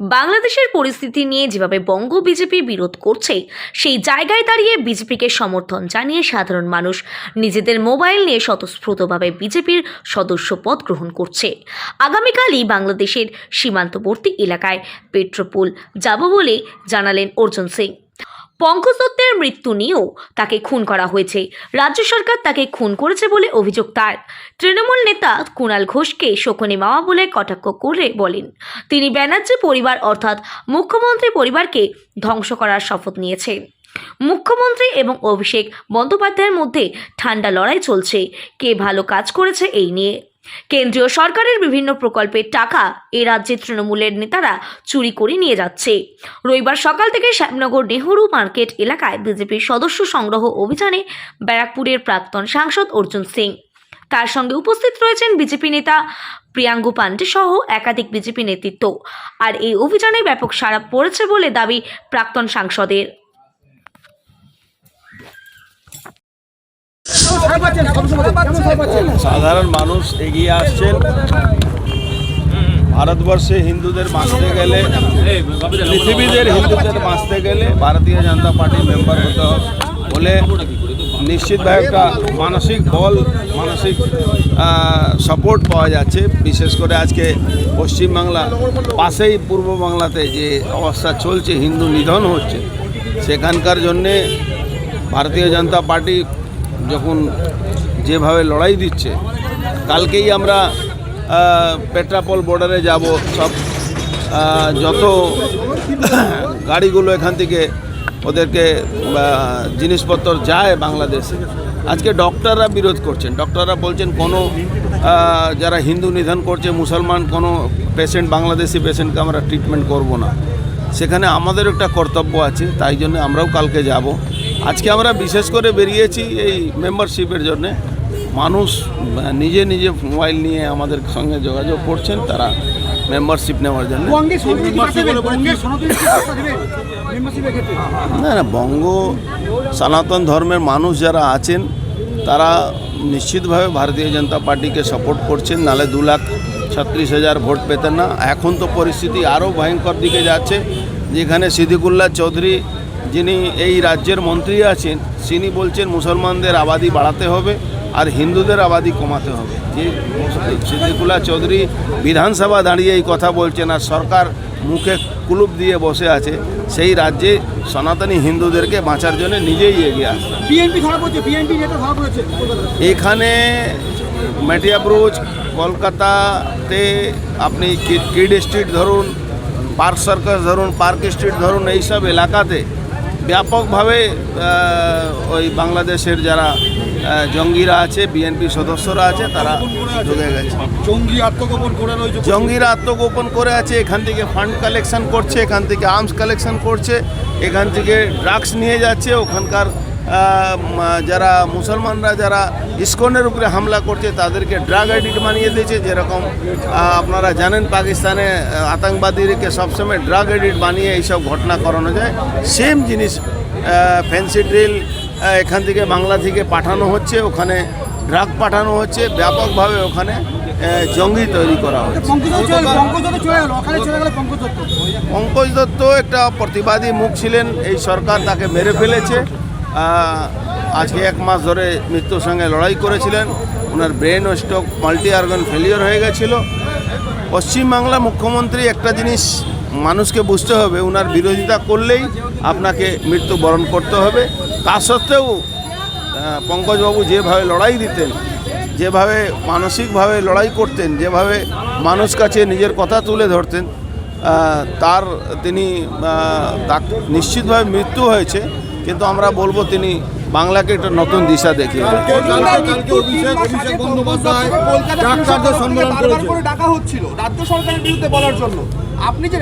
বাংলাদেশের পরিস্থিতি নিয়ে যেভাবে বঙ্গ বিজেপি বিরোধ করছে, সেই জায়গায় দাঁড়িয়ে বিজেপিকে সমর্থন জানিয়ে সাধারণ মানুষ নিজেদের মোবাইল নিয়ে স্বতঃস্ফূর্তভাবে বিজেপির সদস্য পদ গ্রহণ করছে। আগামীকালই বাংলাদেশের সীমান্তবর্তী এলাকায় পেট্রোপোল যাব বলে জানালেন অর্জুন সিং। পঙ্কজ দত্তের মৃত্যু নিয়েও তাকে খুন করা হয়েছে। রাজ্য সরকার তাকে খুন করেছে বলে অভিযোগ তার। তৃণমূল নেতা কুণাল ঘোষকে শকুনি মামা বলে কটাক্ষ করে বলেন। তিনি ব্যানার্জি পরিবার অর্থাৎ মুখ্যমন্ত্রী পরিবারকে ধ্বংস করার শপথ নিয়েছে মুখ্যমন্ত্রী এবং অভিষেক বন্দ্যোপাধ্যায়ের মধ্যে ঠান্ডা লড়াই চলছে। কে ভালো কাজ করেছে এই নিয়ে? কেন্দ্রীয় সরকারের বিভিন্ন প্রকল্পের টাকা এ রাজ্যে তৃণমূলের নেতারা চুরি করে নিয়ে যাচ্ছে। রবিবার সকাল থেকে শ্যামনগর নেহরু মার্কেট এলাকায় বিজেপির সদস্য সংগ্রহ অভিযানে ব্যারাকপুরের প্রাক্তন সাংসদ অর্জুন সিং। তার সঙ্গে উপস্থিত রয়েছেন বিজেপি নেতা প্রিয়াঙ্গু পান্ডে সহ একাধিক বিজেপি নেতৃত্ব। আর এই অভিযানে ব্যাপক সাড়া পড়েছে বলে দাবি প্রাক্তন সাংসদের। সাধারণ মানুষ এগিয়ে আসছেন। ভারতবর্ষে হিন্দুদের বাঁচতে গেলে, পৃথিবীদের হিন্দুদের বাঁচতে গেলে ভারতীয় জনতা পার্টির মেম্বার হতে হবে বলে নিশ্চিতভাবে একটা মানসিক বল, মানসিক সাপোর্ট পাওয়া যাচ্ছে। বিশেষ করে আজকে পশ্চিমবাংলা, পাশেই পূর্ব বাংলাতে যে অবস্থা চলছে, হিন্দু নিধন হচ্ছে, সেখানকার জন্যে ভারতীয় জনতা পার্টি যখন যেভাবে লড়াই দিচ্ছে, কালকেই আমরা পেট্রাপল বর্ডারে যাব, সব যত গাড়িগুলো এখান থেকে ওদেরকে জিনিসপত্র যায় বাংলাদেশে, আজকে ডক্টররা বিরোধ করছেন। ডক্টররা বলছেন কোনো যারা হিন্দু নিধন করছে, মুসলমান, কোনো পেশেন্ট বাংলাদেশি পেশেন্টকে আমরা ট্রিটমেন্ট করব না। সেখানে আমাদের একটা কর্তব্য আছে, তাই জন্য আমরাও কালকে যাব। আজকে আমরা বিশেষ করে বেরিয়েছি এই মেম্বারশিপের জন্যে। মানুষ নিজে নিজে মোবাইল নিয়ে আমাদের সঙ্গে যোগাযোগ করছেন তারা মেম্বারশিপ নেওয়ার জন্য। না না বঙ্গ সনাতন ধর্মের মানুষ যারা আছেন তারা নিশ্চিতভাবে ভারতীয় জনতা পার্টিকে সাপোর্ট করছেন নালে দু লাখ ছত্রিশ হাজার ভোট পেতেন না। এখন তো পরিস্থিতি আরও ভয়ঙ্কর দিকে যাচ্ছে। যেখানে সিদ্দিকুল্লাহ চৌধুরী যিনি এই রাজ্যের মন্ত্রী আছেন তিনি বলছেন মুসলমানদের আবাদি বাড়াতে হবে আর হিন্দুদের আবাদি কমাতে হবে যে সিদ্দিকুল্লাহ চৌধুরী বিধানসভা দাঁড়িয়ে এই কথা বলছেন আর সরকার মুখে কুলুপ দিয়ে বসে আছে সেই রাজ্যে সনাতনী হিন্দুদেরকে বাঁচার জন্য নিজেই এগিয়ে আসছে নেতা ধরা পড়েছে কলকাতাতে। এখানে মেটিয়াব্রুজ কলকাতাতে আপনি কিড স্ট্রিট ধরুন পার্ক সার্কাস ধরুন পার্ক স্ট্রিট ধরুন এইসব এলাকাতে ব্যাপকভাবে ওই বাংলাদেশের যারা জঙ্গিরা আছে বিএনপি সদস্যরা আছে তারা ঢুকে গেছে। জঙ্গি আত্মগোপন করে জঙ্গিরা আত্মগোপন করে আছে এখান থেকে ফান্ড কালেকশন করছে এখান থেকে আর্মস কালেকশন করছে এখান থেকে ড্রাগস নিয়ে যাচ্ছে ওখানকার যারা মুসলমানরা যারা ইস্কনের উপরে হামলা করছে তাদেরকে ড্রাগ অ্যাডিক্ট বানিয়ে দিয়েছে। যেরকম আপনারা জানেন পাকিস্তানে আহ, আতঙ্কবাদীদেরকে সবসময় ড্রাগ অ্যাডিক্ট বানিয়ে এইসব ঘটনা করানো যায়। সেম জিনিস ফ্যান্সি ড্রিল এখান থেকে বাংলা থেকে পাঠানো হচ্ছে। ওখানে ড্রাগ পাঠানো হচ্ছে। ব্যাপকভাবে ওখানে জঙ্গি তৈরি করা হচ্ছে। পঙ্কজ দত্ত একটা প্রতিবাদী মুখ ছিলেন। এই সরকার তাকে মেরে ফেলেছে। আজকে এক মাস ধরে মৃত্যুর সঙ্গে লড়াই করেছিলেন। ওনার ব্রেন ও স্ট্রোক মাল্টি অর্গান ফেলিওর হয়ে গেছিল। পশ্চিমবাংলা মুখ্যমন্ত্রী একটা জিনিস মানুষকে বুঝতে হবে, ওনার বিরোধিতা করলেই আপনাকে মৃত্যু বরণ করতে হবে। তা সত্ত্বেও পঙ্কজবাবু যেভাবে লড়াই দিতেন, যেভাবে মানসিকভাবে লড়াই করতেন, যেভাবে মানুষ কাছে নিজের কথা তুলে ধরতেন তার তিনি নিশ্চিতভাবে মৃত্যু হয়েছে। কিন্তু আমরা বলব তিনি বাংলাকে একটা নতুন দিশা দেখিয়ে কালকে অভিষেক অভিষেক বন্দ্যোপাধ্যায় ডাক্তারদের সম্মেলন করেছে। ডাকা হচ্ছিল রাজ্য সরকারের বিরুদ্ধে বলার জন্য। আপনি যে